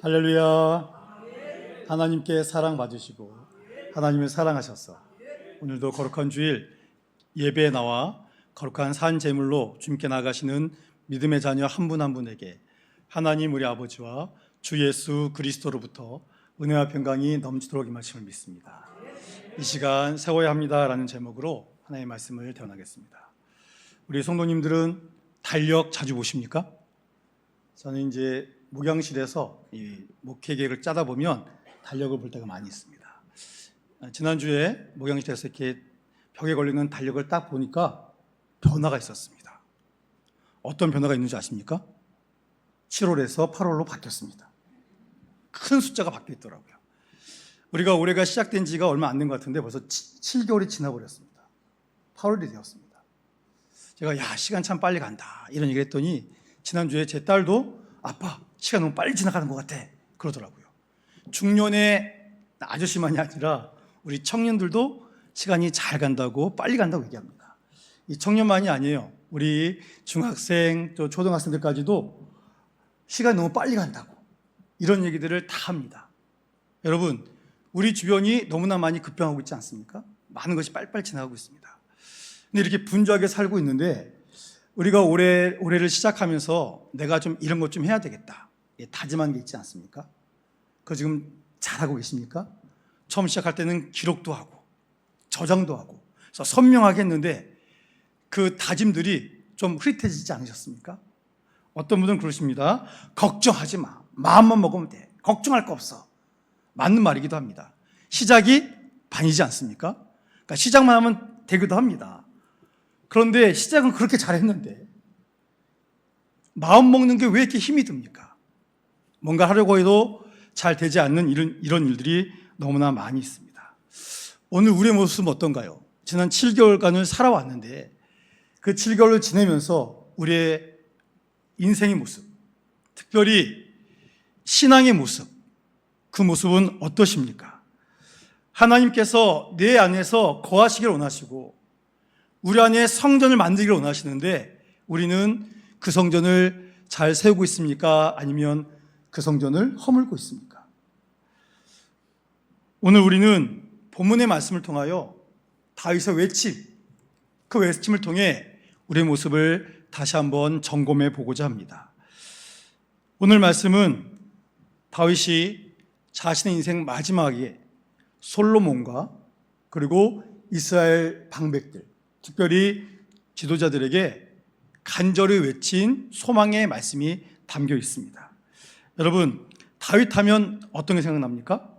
할렐루야. 하나님께 사랑받으시고 하나님을 사랑하셔서 오늘도 거룩한 주일 예배에 나와 거룩한 산 제물로 주님께 나가시는 믿음의 자녀 한 분한 분에게 하나님 우리 아버지와 주 예수 그리스도로부터 은혜와 평강이 넘치도록 임하심을 믿습니다. 이 시간 세워야 합니다라는 제목으로 하나님의 말씀을 대원하겠습니다. 우리 성도님들은 달력 자주 보십니까? 저는 이제 목양실에서 이 목회 계획을 짜다 보면 달력을 볼 때가 많이 있습니다. 아, 지난주에 목양실에서 이렇게 벽에 걸리는 달력을 딱 보니까 변화가 있었습니다. 어떤 변화가 있는지 아십니까? 7월에서 8월로 바뀌었습니다. 큰 숫자가 바뀌어 있더라고요. 우리가 올해가 시작된 지가 얼마 안 된 것 같은데 벌써 7, 개월이 지나버렸습니다. 8월이 되었습니다. 제가 야 시간 참 빨리 간다 이런 얘기를 했더니 지난주에 제 딸도 아빠 시간 너무 빨리 지나가는 것 같아 그러더라고요. 중년의 아저씨만이 아니라 우리 청년들도 시간이 잘 간다고 빨리 간다고 얘기합니다. 이 청년만이 아니에요. 우리 중학생 또 초등학생들까지도 시간 너무 빨리 간다고 이런 얘기들을 다 합니다. 여러분 우리 주변이 너무나 많이 급변하고 있지 않습니까? 많은 것이 빨리빨리 지나가고 있습니다. 근데 이렇게 분주하게 살고 있는데 우리가 올해 올해를 시작하면서 내가 좀 이런 것 좀 해야 되겠다. 예, 다짐한 게 있지 않습니까? 그거 지금 잘하고 계십니까? 처음 시작할 때는 기록도 하고 저장도 하고 그래서 선명하게 했는데 그 다짐들이 좀 흐릿해지지 않으셨습니까? 어떤 분들은 그러십니다. 걱정하지 마. 마음만 먹으면 돼. 걱정할 거 없어. 맞는 말이기도 합니다. 시작이 반이지 않습니까? 그러니까 시작만 하면 되기도 합니다. 그런데 시작은 그렇게 잘했는데 마음 먹는 게 왜 이렇게 힘이 듭니까? 뭔가 하려고 해도 잘 되지 않는 이런, 이런 일들이 너무나 많이 있습니다. 오늘 우리의 모습은 어떤가요? 지난 7개월간을 살아왔는데 그 7개월을 지내면서 우리의 인생의 모습, 특별히 신앙의 모습, 그 모습은 어떠십니까? 하나님께서 내 안에서 거하시길 원하시고 우리 안에 성전을 만들기를 원하시는데 우리는 그 성전을 잘 세우고 있습니까? 아니면 그 성전을 허물고 있습니까? 오늘 우리는 본문의 말씀을 통하여 다윗의 외침, 그 외침을 통해 우리의 모습을 다시 한번 점검해 보고자 합니다. 오늘 말씀은 다윗이 자신의 인생 마지막에 솔로몬과 그리고 이스라엘 방백들, 특별히 지도자들에게 간절히 외친 소망의 말씀이 담겨 있습니다. 여러분, 다윗 하면 어떤 게 생각납니까?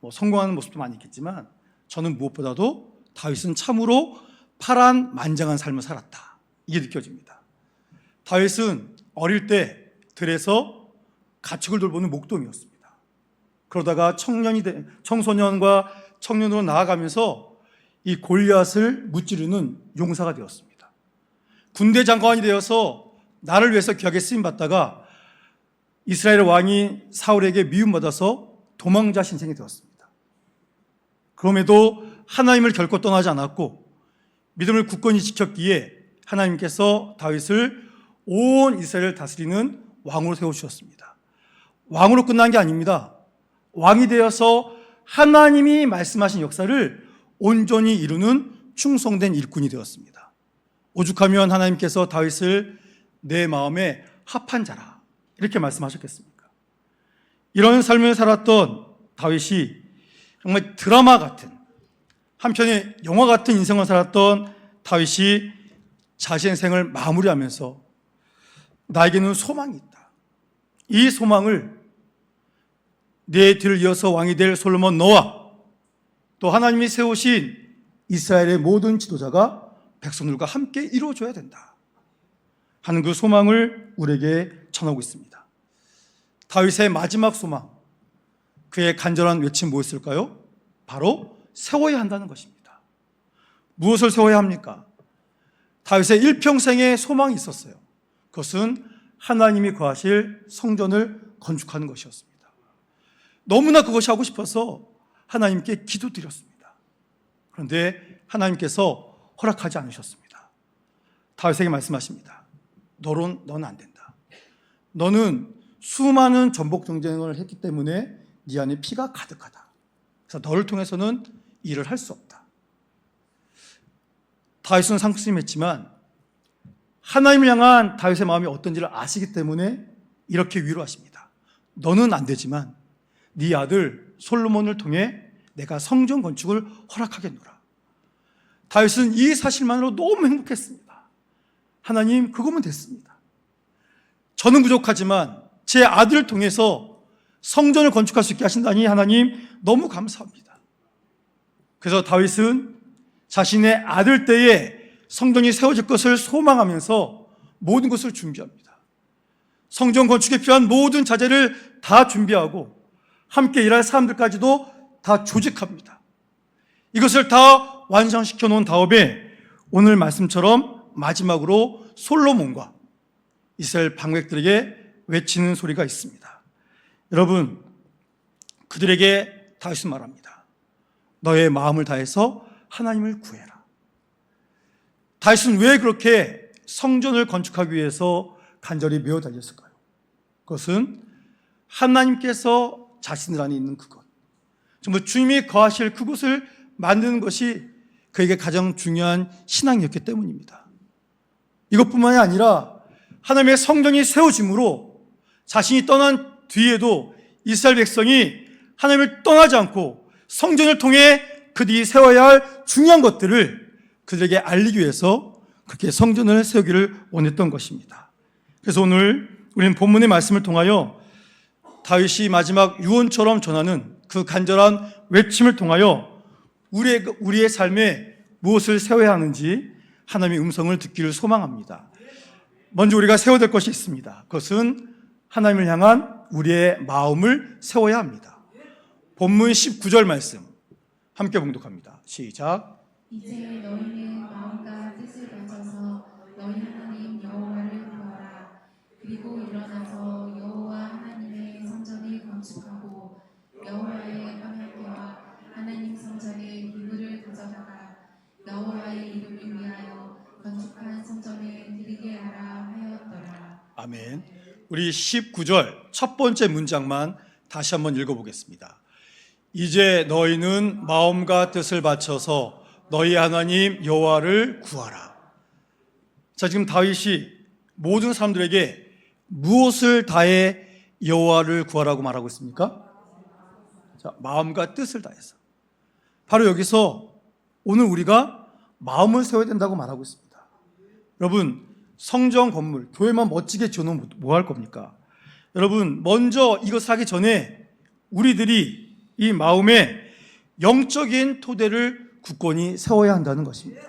뭐 성공하는 모습도 많이 있겠지만 저는 무엇보다도 다윗은 참으로 파란 만장한 삶을 살았다. 이게 느껴집니다. 다윗은 어릴 때 들에서 가축을 돌보는 목동이었습니다. 그러다가 청년이 되, 청소년과 청년으로 나아가면서 이 골리앗을 무찌르는 용사가 되었습니다. 군대 장관이 되어서 나를 위해서 귀하게 쓰임 받다가 이스라엘 왕이 사울에게 미움받아서 도망자 신생이 되었습니다. 그럼에도 하나님을 결코 떠나지 않았고 믿음을 굳건히 지켰기에 하나님께서 다윗을 온 이스라엘을 다스리는 왕으로 세워주셨습니다. 왕으로 끝난 게 아닙니다. 왕이 되어서 하나님이 말씀하신 역사를 온전히 이루는 충성된 일꾼이 되었습니다. 오죽하면 하나님께서 다윗을 내 마음에 합한 자라 이렇게 말씀하셨겠습니까? 이런 삶을 살았던 다윗이 정말 드라마 같은 한편의 영화 같은 인생을 살았던 다윗이 자신의 생을 마무리하면서 나에게는 소망이 있다. 이 소망을 내 뒤를 이어서 왕이 될 솔로몬 너와 또 하나님이 세우신 이스라엘의 모든 지도자가 백성들과 함께 이루어줘야 된다. 하는 그 소망을 우리에게 전하고 있습니다. 다윗의 마지막 소망, 그의 간절한 외침 무엇일까요? 바로 세워야 한다는 것입니다. 무엇을 세워야 합니까? 다윗의 일평생의 소망이 있었어요. 그것은 하나님이 거하실 성전을 건축하는 것이었습니다. 너무나 그것이 하고 싶어서 하나님께 기도드렸습니다. 그런데 하나님께서 허락하지 않으셨습니다. 다윗에게 말씀하십니다. 너론 너는 안 된다. 너는 수많은 전복 전쟁을 했기 때문에 네 안에 피가 가득하다. 그래서 너를 통해서는 일을 할 수 없다. 다윗은 상심했지만 하나님을 향한 다윗의 마음이 어떤지를 아시기 때문에 이렇게 위로하십니다. 너는 안 되지만 네 아들 솔로몬을 통해 내가 성전 건축을 허락하겠노라. 다윗은 이 사실만으로 너무 행복했습니다. 하나님 그거면 됐습니다. 저는 부족하지만 제 아들을 통해서 성전을 건축할 수 있게 하신다니 하나님 너무 감사합니다. 그래서 다윗은 자신의 아들 때에 성전이 세워질 것을 소망하면서 모든 것을 준비합니다. 성전 건축에 필요한 모든 자재를 다 준비하고 함께 일할 사람들까지도 다 조직합니다. 이것을 다 완성시켜 놓은 다음에 오늘 말씀처럼 마지막으로 솔로몬과 이스라엘 방백들에게 외치는 소리가 있습니다. 여러분, 그들에게 다윗은 말합니다. 너의 마음을 다해서 하나님을 구해라. 다윗은 왜 그렇게 성전을 건축하기 위해서 간절히 메어 달렸을까요? 그것은 하나님께서 자신들 안에 있는 그것, 정말 주님이 거하실 그곳을 만드는 것이 그에게 가장 중요한 신앙이었기 때문입니다. 이것뿐만이 아니라 하나님의 성전이 세워짐으로 자신이 떠난 뒤에도 이스라엘 백성이 하나님을 떠나지 않고 성전을 통해 그들이 세워야 할 중요한 것들을 그들에게 알리기 위해서 그렇게 성전을 세우기를 원했던 것입니다. 그래서 오늘 우리는 본문의 말씀을 통하여 다윗이 마지막 유언처럼 전하는 그 간절한 외침을 통하여 우리의, 우리의 삶에 무엇을 세워야 하는지 하나님의 음성을 듣기를 소망합니다. 먼저 우리가 세워야 될 것이 있습니다. 그것은 하나님을 향한 우리의 마음을 세워야 합니다. 본문 19절 말씀 함께 봉독합니다. 시작. 이제 너희는 마음과 뜻을 바쳐서 너희 하나님 여호와를 구하라. 그리고 우리 19절 첫 번째 문장만 다시 한번 읽어보겠습니다. 이제 너희는 마음과 뜻을 바쳐서 너희 하나님 여호와를 구하라. 자, 지금 다윗이 모든 사람들에게 무엇을 다해 여호와를 구하라고 말하고 있습니까? 자, 마음과 뜻을 다해서. 바로 여기서 오늘 우리가 마음을 세워야 된다고 말하고 있습니다. 여러분, 성전 건물, 교회만 멋지게 지어놓으면 뭐 할 겁니까? 여러분, 먼저 이것을 하기 전에 우리들이 이 마음에 영적인 토대를 굳건히 세워야 한다는 것입니다.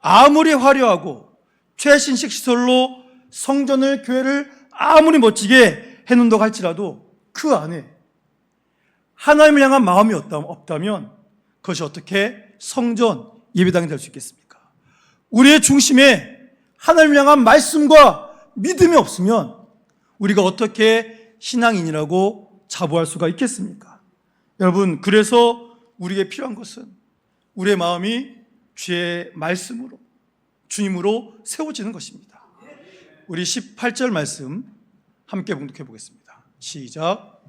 아무리 화려하고 최신식 시설로 성전을, 교회를 아무리 멋지게 해놓는다고 할지라도 그 안에 하나님을 향한 마음이 없다면 그것이 어떻게 성전, 예배당이 될 수 있겠습니까? 우리의 중심에 하나님을 향한 말씀과 믿음이 없으면 우리가 어떻게 신앙인이라고 자부할 수가 있겠습니까? 여러분, 그래서 우리에게 필요한 것은 우리의 마음이 주의 말씀으로, 주님으로 세워지는 것입니다. 우리 18절 말씀 함께 봉독해 보겠습니다. 시작.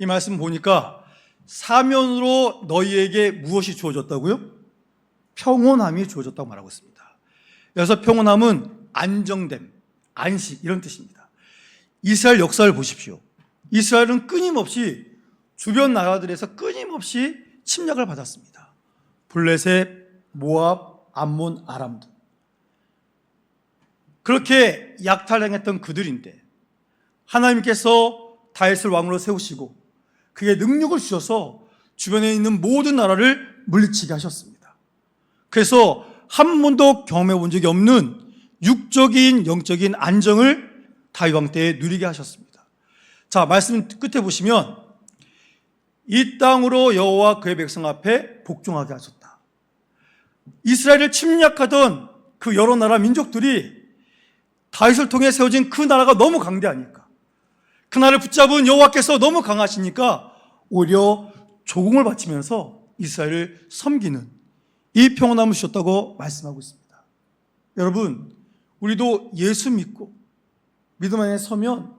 이 말씀 보니까 사면으로 너희에게 무엇이 주어졌다고요? 평온함이 주어졌다고 말하고 있습니다. 여기서 평온함은 안정됨, 안식 이런 뜻입니다. 이스라엘 역사를 보십시오. 이스라엘은 끊임없이 주변 나라들에서 끊임없이 침략을 받았습니다. 블레셋, 모압, 암몬, 아람 등. 그렇게 약탈당했던 그들인데 하나님께서 다윗을 왕으로 세우시고 그게 능력을 주셔서 주변에 있는 모든 나라를 물리치게 하셨습니다. 그래서 한 번도 경험해 본 적이 없는 육적인 영적인 안정을 다윗 왕 때에 누리게 하셨습니다. 자, 말씀 끝에 보시면 이 땅으로 여호와 그의 백성 앞에 복종하게 하셨다. 이스라엘을 침략하던 그 여러 나라 민족들이 다윗을 통해 세워진 그 나라가 너무 강대하니까 그 나라를 붙잡은 여호와께서 너무 강하시니까 오히려 조공을 바치면서 이스라엘을 섬기는 이 평온함을 주셨다고 말씀하고 있습니다. 여러분, 우리도 예수 믿고 믿음 안에 서면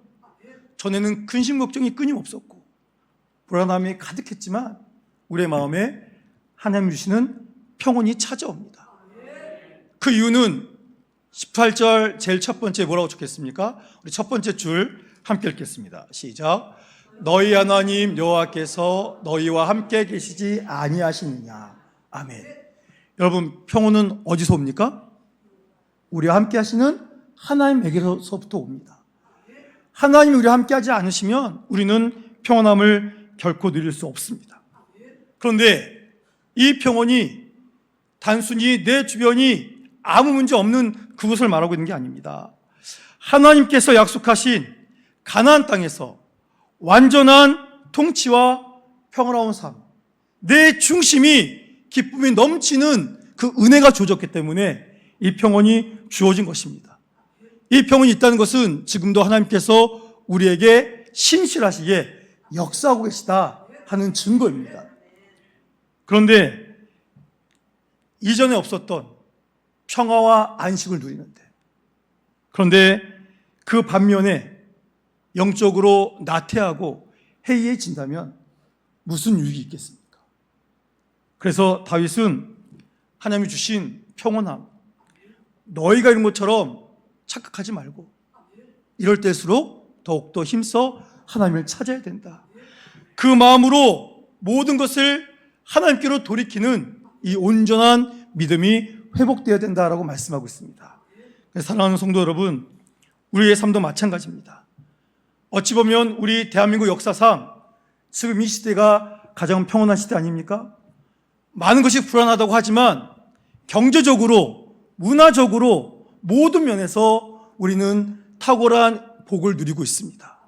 전에는 근심 걱정이 끊임없었고 불안함이 가득했지만 우리의 마음에 하나님 주시는 평온이 찾아옵니다. 그 이유는 18절 제일 첫 번째 뭐라고 적혔습니까? 우리 첫 번째 줄 함께 읽겠습니다. 시작. 너희 하나님 여호와께서 너희와 함께 계시지 아니하시느냐. 아멘. 여러분 평온은 어디서 옵니까? 우리와 함께 하시는 하나님에게서부터 옵니다. 하나님이 우리와 함께 하지 않으시면 우리는 평온함을 결코 누릴 수 없습니다. 그런데 이 평온이 단순히 내 주변이 아무 문제 없는 그곳을 말하고 있는 게 아닙니다. 하나님께서 약속하신 가나안 땅에서 완전한 통치와 평화로운 삶, 내 중심이 기쁨이 넘치는 그 은혜가 주어졌기 때문에 이 평온이 주어진 것입니다. 이 평온이 있다는 것은 지금도 하나님께서 우리에게 신실하시게 역사하고 계시다 하는 증거입니다. 그런데 이전에 없었던 평화와 안식을 누리는데 그런데 그 반면에 영적으로 나태하고 해이해진다면 무슨 유익이 있겠습니까? 그래서 다윗은 하나님이 주신 평온함 너희가 이런 것처럼 착각하지 말고 이럴 때일수록 더욱더 힘써 하나님을 찾아야 된다. 그 마음으로 모든 것을 하나님께로 돌이키는 이 온전한 믿음이 회복되어야 된다라고 말씀하고 있습니다. 사랑하는 성도 여러분, 우리의 삶도 마찬가지입니다. 어찌 보면 우리 대한민국 역사상 지금 이 시대가 가장 평온한 시대 아닙니까? 많은 것이 불안하다고 하지만 경제적으로, 문화적으로 모든 면에서 우리는 탁월한 복을 누리고 있습니다.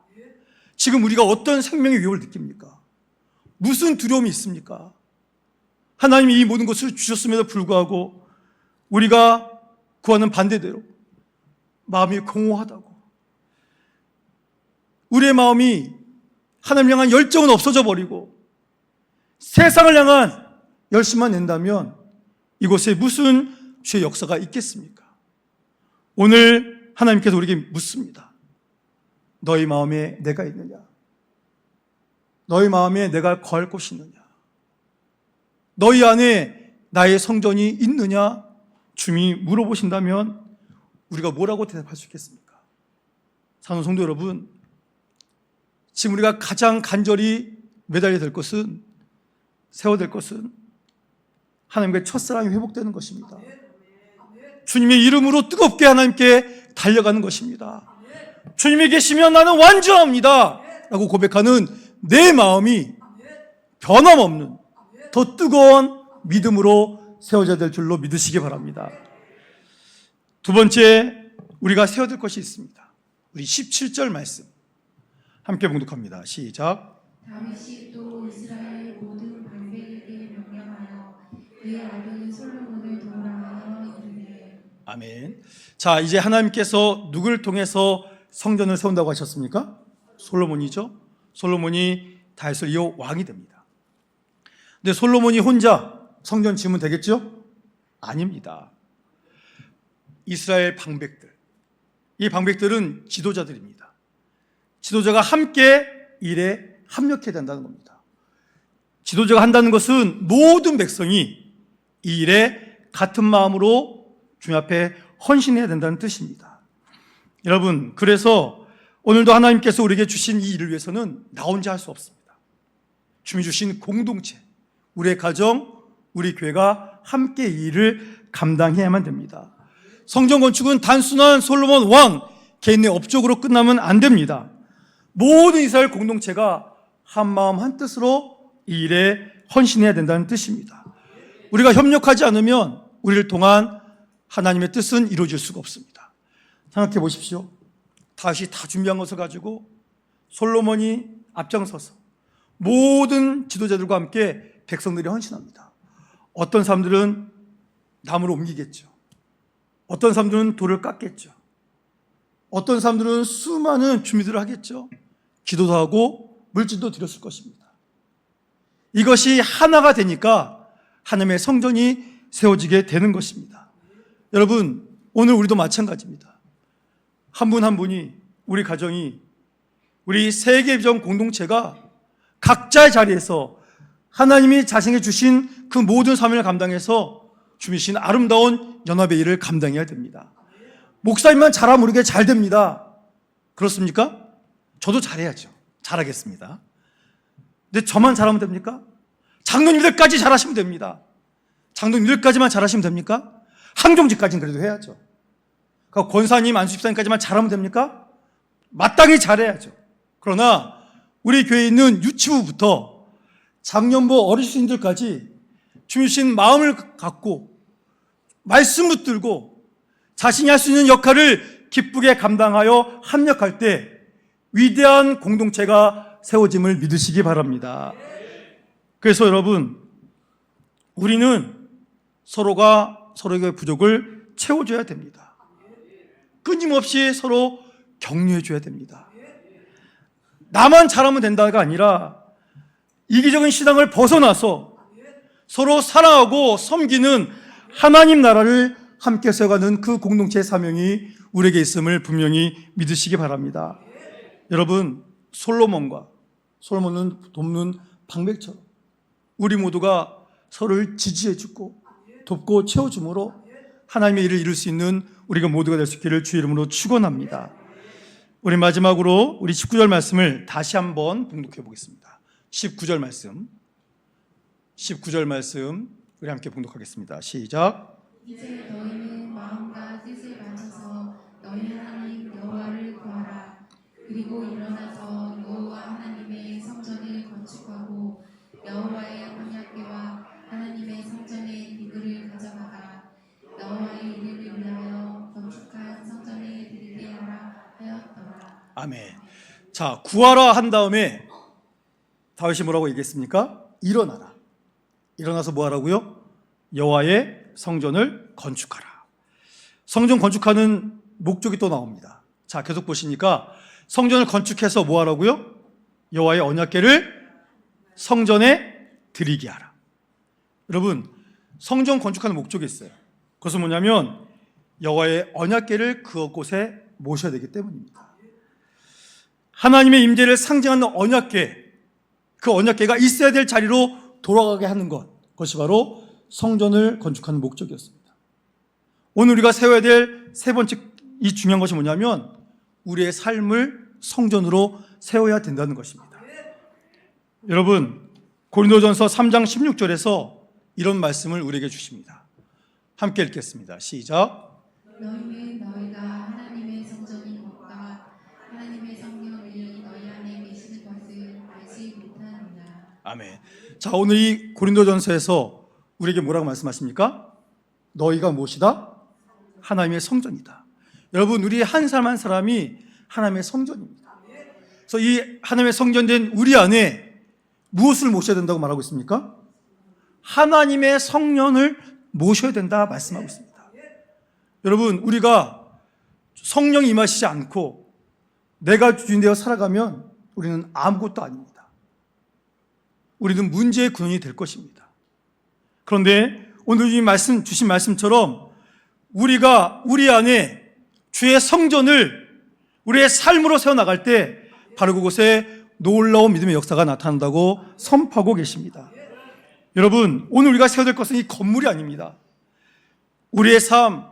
지금 우리가 어떤 생명의 위협을 느낍니까? 무슨 두려움이 있습니까? 하나님이 이 모든 것을 주셨음에도 불구하고 우리가 구하는 반대대로 마음이 공허하다고 우리의 마음이 하나님 향한 열정은 없어져 버리고 세상을 향한 열심만 낸다면 이곳에 무슨 죄의 역사가 있겠습니까? 오늘 하나님께서 우리에게 묻습니다. 너희 마음에 내가 있느냐? 너희 마음에 내가 거할 곳이 있느냐? 너희 안에 나의 성전이 있느냐? 주님이 물어보신다면 우리가 뭐라고 대답할 수 있겠습니까? 사는 성도 여러분, 지금 우리가 가장 간절히 매달려 될 것은 세워야 될 것은 하나님과의 첫사랑이 회복되는 것입니다. 주님의 이름으로 뜨겁게 하나님께 달려가는 것입니다. 주님이 계시면 나는 완전합니다. 라고 고백하는 내 마음이 변함없는 더 뜨거운 믿음으로 세워져야 될 줄로 믿으시기 바랍니다. 두 번째, 우리가 세워야 될 것이 있습니다. 우리 17절 말씀. 함께 봉독합니다. 시작. 다윗이 또 이스라엘 모든 방백에게 명령하여 그의 아들 솔로몬을 도우라하여 이르되 아멘. 자, 이제 하나님께서 누구를 통해서 성전을 세운다고 하셨습니까? 솔로몬이죠. 솔로몬이 다윗을 이어 왕이 됩니다. 근데 솔로몬이 혼자 성전 지으면 되겠죠? 아닙니다. 이스라엘 방백들. 이 방백들은 지도자들입니다. 지도자가 함께 일에 합력해야 된다는 겁니다. 지도자가 한다는 것은 모든 백성이 이 일에 같은 마음으로 주님 앞에 헌신해야 된다는 뜻입니다. 여러분, 그래서 오늘도 하나님께서 우리에게 주신 이 일을 위해서는 나 혼자 할 수 없습니다. 주님이 주신 공동체, 우리의 가정, 우리 교회가 함께 이 일을 감당해야만 됩니다. 성전 건축은 단순한 솔로몬 왕 개인의 업적으로 끝나면 안 됩니다. 모든 이스라엘 공동체가 한 마음 한 뜻으로 이 일에 헌신해야 된다는 뜻입니다. 우리가 협력하지 않으면 우리를 통한 하나님의 뜻은 이루어질 수가 없습니다. 생각해 보십시오. 다시 다 준비한 것을 가지고 솔로몬이 앞장서서 모든 지도자들과 함께 백성들이 헌신합니다. 어떤 사람들은 나무를 옮기겠죠. 어떤 사람들은 돌을 깎겠죠. 어떤 사람들은 수많은 준비들을 하겠죠. 기도도 하고 물질도 드렸을 것입니다. 이것이 하나가 되니까 하나님의 성전이 세워지게 되는 것입니다. 여러분, 오늘 우리도 마찬가지입니다. 한 분한 분이 우리 가정이 우리 세계비전 공동체가 각자의 자리에서 하나님이 자신에게 주신 그 모든 사명을 감당해서 주신 아름다운 연합의 일을 감당해야 됩니다. 목사님만 잘하면 모르게 잘 됩니다. 그렇습니까? 저도 잘해야죠. 잘하겠습니다. 근데 저만 잘하면 됩니까? 장로님들까지 잘하시면 됩니다. 장로님들까지만 잘하시면 됩니까? 항종직까지는 그래도 해야죠. 그러니까 권사님, 안수집사님까지만 잘하면 됩니까? 마땅히 잘해야죠. 그러나 우리 교회에 있는 유치부부터 작년부 어르신들까지 주신 마음을 갖고 말씀 붙들고 자신이 할 수 있는 역할을 기쁘게 감당하여 합력할 때 위대한 공동체가 세워짐을 믿으시기 바랍니다. 그래서 여러분, 우리는 서로가 서로의 부족을 채워줘야 됩니다. 끊임없이 서로 격려해줘야 됩니다. 나만 잘하면 된다가 아니라 이기적인 신앙을 벗어나서 서로 사랑하고 섬기는 하나님 나라를 함께 세워가는 그 공동체의 사명이 우리에게 있음을 분명히 믿으시기 바랍니다. 여러분, 솔로몬과 솔로몬은 돕는 방백처럼 우리 모두가 서로를 지지해 주고 돕고 채워줌으로 하나님의 일을 이룰 수 있는 우리가 모두가 될 수 있기를 주 이름으로 축원합니다. 우리 마지막으로 우리 19절 말씀을 다시 한번 봉독해 보겠습니다. 19절 말씀. 19절 말씀 우리 함께 봉독하겠습니다. 시작. 이제 너희는 마음과 뜻을 맞춰서 너희 구하라. 그리고 일어나서 여호와 하나님의 성전을 건축하고 여호와의 언약궤와 하나님의 성전의 기구를 가져가라. 여호와의 이름을 위하여 건축한 성전에 드리게 하라 하였더라. 아멘. 자, 구하라 한 다음에 다윗이 뭐라고 얘기했습니까? 일어나라. 일어나서 뭐 하라고요? 여호와의 성전을 건축하라. 성전 건축하는 목적이 또 나옵니다. 자, 계속 보시니까 성전을 건축해서 뭐 하라고요? 여호와의 언약궤를 성전에 드리게 하라. 여러분, 성전 건축하는 목적이 있어요. 그것은 뭐냐면 여호와의 언약궤를 그곳에 모셔야 되기 때문입니다. 하나님의 임재를 상징하는 언약궤, 그 언약궤가 있어야 될 자리로 돌아가게 하는 것, 그것이 바로 성전을 건축하는 목적이었습니다. 오늘 우리가 세워야 될 세 번째 이 중요한 것이 뭐냐면 우리의 삶을 성전으로 세워야 된다는 것입니다. 여러분, 고린도전서 3장 16절에서 이런 말씀을 우리에게 주십니다. 함께 읽겠습니다. 시작. 너희는 너희가 하나님의 성전인 것과 하나님의 성령이 너희 안에 계시는 것을 알지 못하느냐. 아멘. 자, 오늘 이 고린도전서에서 우리에게 뭐라고 말씀하십니까? 너희가 무엇이다? 하나님의 성전이다. 여러분, 우리 한 사람 한 사람이 하나님의 성전입니다. 그래서 이 하나님의 성전된 우리 안에 무엇을 모셔야 된다고 말하고 있습니까? 하나님의 성령을 모셔야 된다 말씀하고 있습니다. 여러분, 우리가 성령이 임하시지 않고 내가 주인되어 살아가면 우리는 아무것도 아닙니다. 우리는 문제의 근원이 될 것입니다. 그런데 오늘 이 말씀 주신 말씀처럼 우리가 우리 안에 주의 성전을 우리의 삶으로 세워 나갈 때 바로 그곳에 놀라운 믿음의 역사가 나타난다고 선포하고 계십니다. 여러분, 오늘 우리가 세워야 될 것은 이 건물이 아닙니다. 우리의 삶,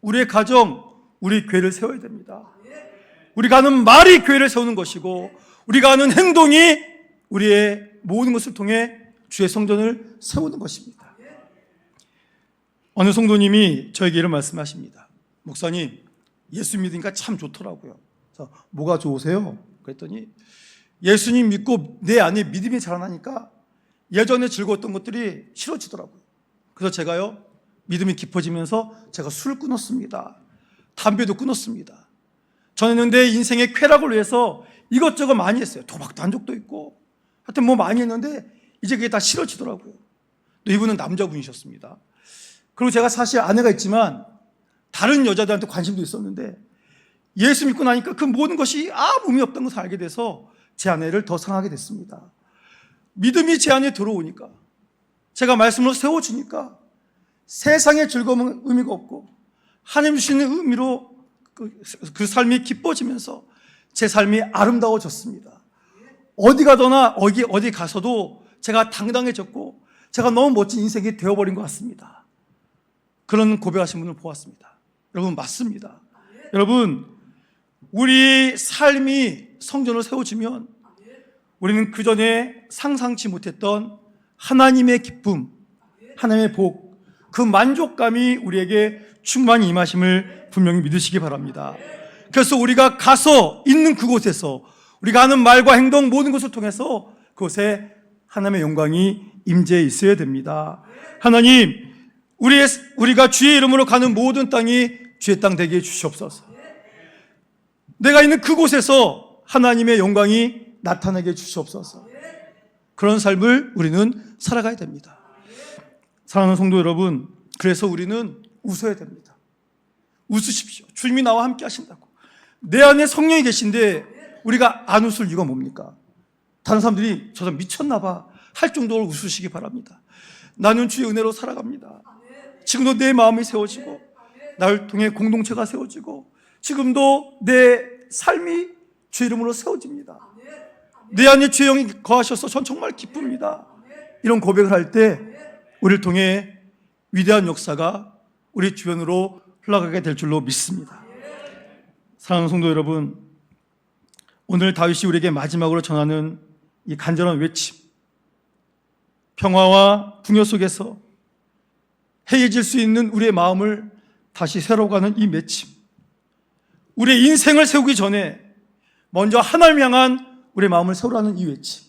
우리의 가정, 우리 교회를 세워야 됩니다. 우리가 하는 말이 교회를 세우는 것이고 우리가 하는 행동이 우리의 모든 것을 통해 주의 성전을 세우는 것입니다. 어느 성도님이 저에게 이런 말씀하십니다. 목사님, 예수 믿으니까 참 좋더라고요. 그래서 뭐가 좋으세요? 그랬더니 예수님 믿고 내 안에 믿음이 자라나니까 예전에 즐거웠던 것들이 싫어지더라고요. 그래서 제가요, 믿음이 깊어지면서 제가 술을 끊었습니다. 담배도 끊었습니다. 저는 내 인생의 쾌락을 위해서 이것저것 많이 했어요. 도박도 한 적도 있고. 하여튼 뭐 많이 했는데 이제 그게 다 싫어지더라고요. 또 이분은 남자분이셨습니다. 그리고 제가 사실 아내가 있지만 다른 여자들한테 관심도 있었는데 예수 믿고 나니까 그 모든 것이 아무 의미 없다는 것을 알게 돼서 제 아내를 더 사랑하게 됐습니다. 믿음이 제 안에 들어오니까 제가 말씀으로 세워주니까 세상의 즐거움은 의미가 없고 하나님 주시는 의미로 그, 그 삶이 기뻐지면서 제 삶이 아름다워졌습니다. 어디 가거나 어디 어디 가서도 제가 당당해졌고 제가 너무 멋진 인생이 되어버린 것 같습니다. 그런 고백하신 분을 보았습니다. 여러분 맞습니다. 여러분 우리 삶이 성전을 세워지면 우리는 그 전에 상상치 못했던 하나님의 기쁨, 하나님의 복, 그 만족감이 우리에게 충만히 임하심을 분명히 믿으시기 바랍니다. 그래서 우리가 가서 있는 그곳에서 우리가 하는 말과 행동 모든 것을 통해서 그곳에 하나님의 영광이 임재해 있어야 됩니다. 하나님, 우리의, 우리가 주의 이름으로 가는 모든 땅이 주의 땅 되게 해 주시옵소서. 내가 있는 그곳에서 하나님의 영광이 나타나게 해 주시옵소서. 그런 삶을 우리는 살아가야 됩니다. 사랑하는 성도 여러분, 그래서 우리는 웃어야 됩니다. 웃으십시오. 주님이 나와 함께 하신다고. 내 안에 성령이 계신데 우리가 안 웃을 이유가 뭡니까? 다른 사람들이 저 사람 미쳤나 봐. 할 정도로 웃으시기 바랍니다. 나는 주의 은혜로 살아갑니다. 지금도 내 마음이 세워지고 나를 통해 공동체가 세워지고 지금도 내 삶이 주의 이름으로 세워집니다. 내 안에 주의 영이 거하셔서 전 정말 기쁩니다. 이런 고백을 할 때 우리를 통해 위대한 역사가 우리 주변으로 흘러가게 될 줄로 믿습니다. 사랑하는 성도 여러분, 오늘 다윗이 우리에게 마지막으로 전하는 이 간절한 외침, 평화와 풍요 속에서 해이해질 수 있는 우리의 마음을 다시 세워가는 이 맺힘, 우리의 인생을 세우기 전에 먼저 하나님 향한 우리의 마음을 세우라는 이 외침,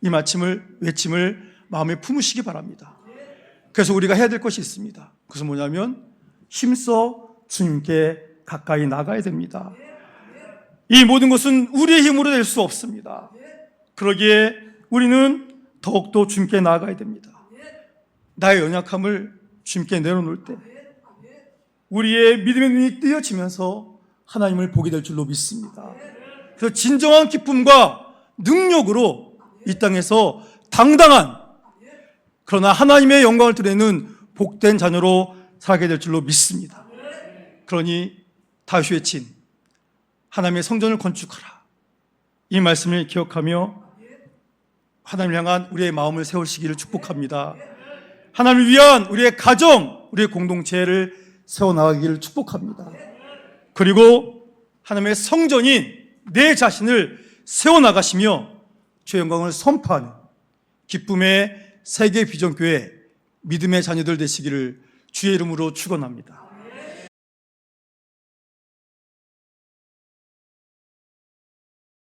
이 마침을 외침을 마음에 품으시기 바랍니다. 그래서 우리가 해야 될 것이 있습니다. 그것은 뭐냐면 힘써 주님께 가까이 나가야 됩니다. 이 모든 것은 우리의 힘으로 될 수 없습니다. 그러기에 우리는 더욱더 주님께 나아가야 됩니다. 나의 연약함을 주님께 내려놓을 때 우리의 믿음의 눈이 뜨여지면서 하나님을 보게 될 줄로 믿습니다. 그래서 진정한 기쁨과 능력으로 이 땅에서 당당한 그러나 하나님의 영광을 드리는 복된 자녀로 살게 될 줄로 믿습니다. 그러니 다시 외친 하나님의 성전을 건축하라. 이 말씀을 기억하며 하나님을 향한 우리의 마음을 세우시기를 축복합니다. 하나님을 위한 우리의 가정, 우리의 공동체를 세워나가기를 축복합니다. 그리고 하나님의 성전인 내 자신을 세워나가시며 주의 영광을 선포하는 기쁨의 세계 비전교회 믿음의 자녀들 되시기를 주의 이름으로 축원합니다.